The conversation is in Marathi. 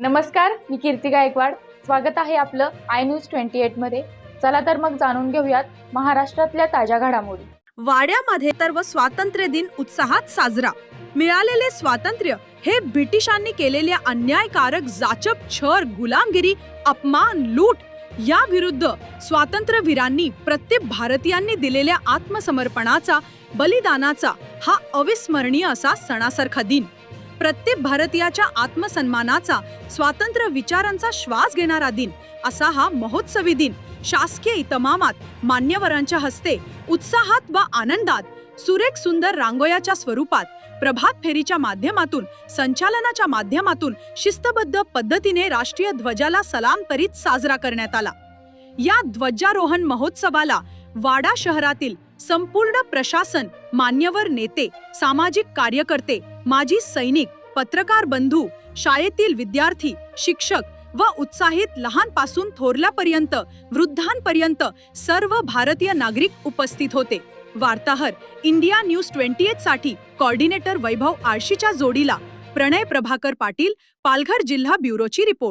नमस्कार मी कीर्ती गायकवाड. स्वागत आहे आपलं आय न्यूज ट्वेंटी एटमध्ये. चला तर मग जाणून घेऊयात महाराष्ट्रातल्या ताज्या घडामोडी. वाड्यामध्ये सर्व स्वातंत्र्य दिन उत्साहात साजरा. मिळालेले स्वातंत्र्य हे ब्रिटिशांनी केलेल्या अन्यायकारक जाचक छर गुलामगिरी अपमान लूट या विरुद्ध स्वातंत्र्यवीरांनी प्रत्येक भारतीयांनी दिलेल्या आत्मसमर्पणाचा बलिदानाचा हा अविस्मरणीय असा सणासारखा दिन. प्रत्येक भारतीयाच्या आत्मसन्मानाचा स्वातंत्र्य विचारांचा श्वास घेणारा दिन असा हा महोत्सवी दिन. शासकीय इतमामात मान्यवरांच्या हस्ते उत्साहात व आनंदात सुरेख सुंदर रांगोयाच्या स्वरूपात प्रभात फेरीच्या माध्यमातून संचालनाच्या माध्यमातून शिस्तबद्ध पद्धतीने राष्ट्रीय ध्वजाला सलाम करीत साजरा करण्यात आला. या ध्वजारोहण महोत्सवाला वाडा शहरातील संपूर्ण प्रशासन मान्यवर नेते सामाजिक कार्यकर्ते माजी सैनिक पत्रकार बंधू शाळेतील विद्यार्थी शिक्षक व उत्साहित लहानपासून थोरल्यापर्यंत वृद्धांपर्यंत सर्व भारतीय नागरिक उपस्थित होते. वार्ताहर इंडिया न्यूज ट्वेंटी एटसाठी कॉर्डिनेटर वैभव आळशीच्या जोडीला प्रणय प्रभाकर पाटील पालघर जिल्हा ब्युरोची रिपोर्ट.